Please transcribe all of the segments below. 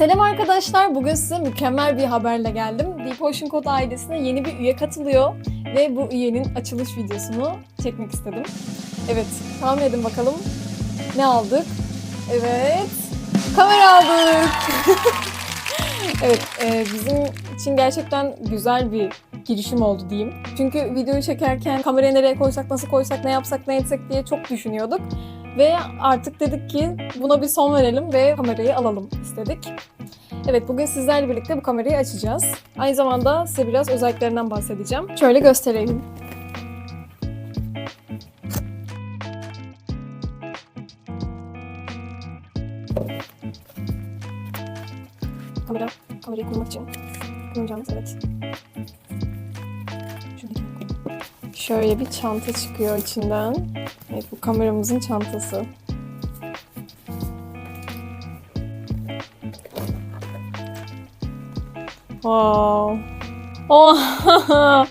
Selam arkadaşlar. Bugün size mükemmel bir haberle geldim. Deep Ocean Code ailesine yeni bir üye katılıyor ve bu üyenin açılış videosunu çekmek istedim. Evet, tahmin edin bakalım ne aldık? Evet, kamera aldık. evet, e, bizim için gerçekten güzel bir girişim oldu diyeyim. Çünkü videoyu çekerken kamerayı nereye koysak, nasıl koysak, ne yapsak, ne etsek diye çok düşünüyorduk. Ve artık dedik ki buna bir son verelim ve kamerayı alalım istedik. Evet bugün sizlerle birlikte bu kamerayı açacağız. Aynı zamanda size biraz özelliklerinden bahsedeceğim. Şöyle göstereyim. Kamera, kamerayı kurmak için kullanacağımız evet. Şöyle. Bir çanta çıkıyor içinden. Evet bu kameramızın çantası. Wow. Oh.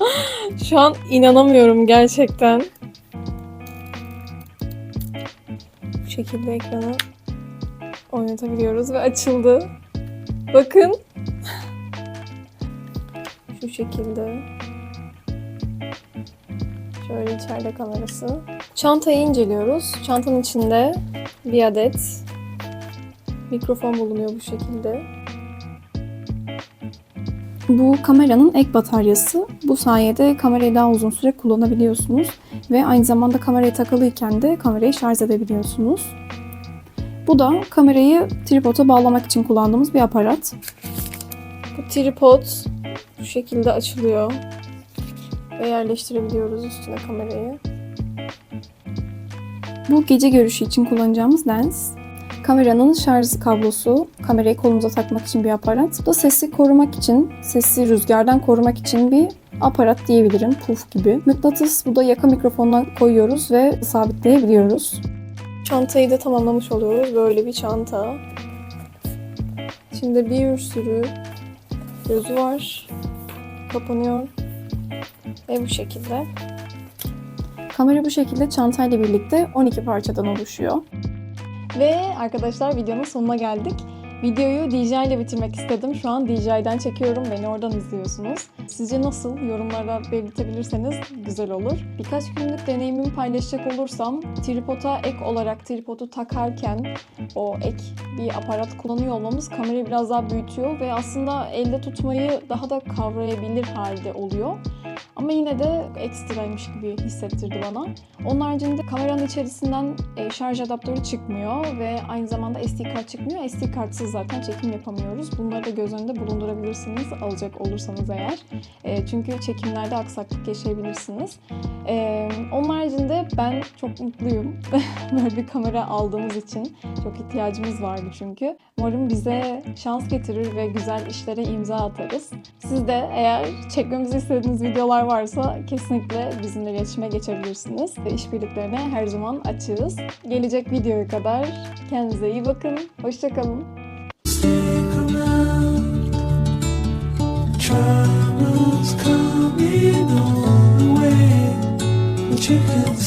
Şu an inanamıyorum gerçekten. Bu şekilde ekranı oynatabiliyoruz ve açıldı. Bakın. Şu şekilde. Şöyle içeride kamerası. Çantayı inceliyoruz. Çantanın içinde bir adet mikrofon bulunuyor bu şekilde. Bu kameranın ek bataryası. Bu sayede kamerayı daha uzun süre kullanabiliyorsunuz ve aynı zamanda kameraya takılıyken de kamerayı şarj edebiliyorsunuz. Bu da kamerayı tripoda bağlamak için kullandığımız bir aparat. Bu tripod bu şekilde açılıyor ve yerleştirebiliyoruz üstüne kamerayı. Bu gece görüşü için kullanacağımız lens. Kameranın şarj kablosu, kamerayı kolumuza takmak için bir aparat. Bu da sesi korumak için, sesi rüzgardan korumak için bir aparat diyebilirim, puf gibi. Mıknatıs, bu da yaka mikrofonuna koyuyoruz ve sabitleyebiliyoruz. Çantayı da tamamlamış oluyoruz. Böyle bir çanta. Şimdi bir sürü gözü var. Kapanıyor. Ve bu şekilde. Kamera bu şekilde çantayla birlikte 12 parçadan oluşuyor. Ve arkadaşlar videonun sonuna geldik. Videoyu DJ ile bitirmek istedim. Şu an DJ'den çekiyorum. Beni oradan izliyorsunuz. Sizce nasıl? Yorumlara belirtebilirseniz güzel olur. Birkaç günlük deneyimimi paylaşacak olursam tripoda ek olarak tripodu takarken o ek bir aparat kullanıyor olmamız kamerayı biraz daha büyütüyor ve aslında elde tutmayı daha da kavrayabilir halde oluyor. Ama yine de ekstraymış gibi hissettirdi bana. Onun haricinde kameranın içerisinden e, şarj adaptörü çıkmıyor ve aynı zamanda SD kart çıkmıyor. SD kartsız zaten çekim yapamıyoruz. Bunları da göz önünde bulundurabilirsiniz alacak olursanız eğer. E, çünkü çekimlerde aksaklık yaşayabilirsiniz. E, onun haricinde ben çok mutluyum. Böyle bir kamera aldığımız için. Çok ihtiyacımız vardı çünkü. Umarım bize şans getirir ve güzel işlere imza atarız. Siz de eğer çekmemizi istediğiniz videolar varsa kesinlikle bizimle iletişime geçebilirsiniz. İşbirliklerine her zaman açığız. Gelecek videoya kadar kendinize iyi bakın. Hoşçakalın. Troubles coming on the way, but you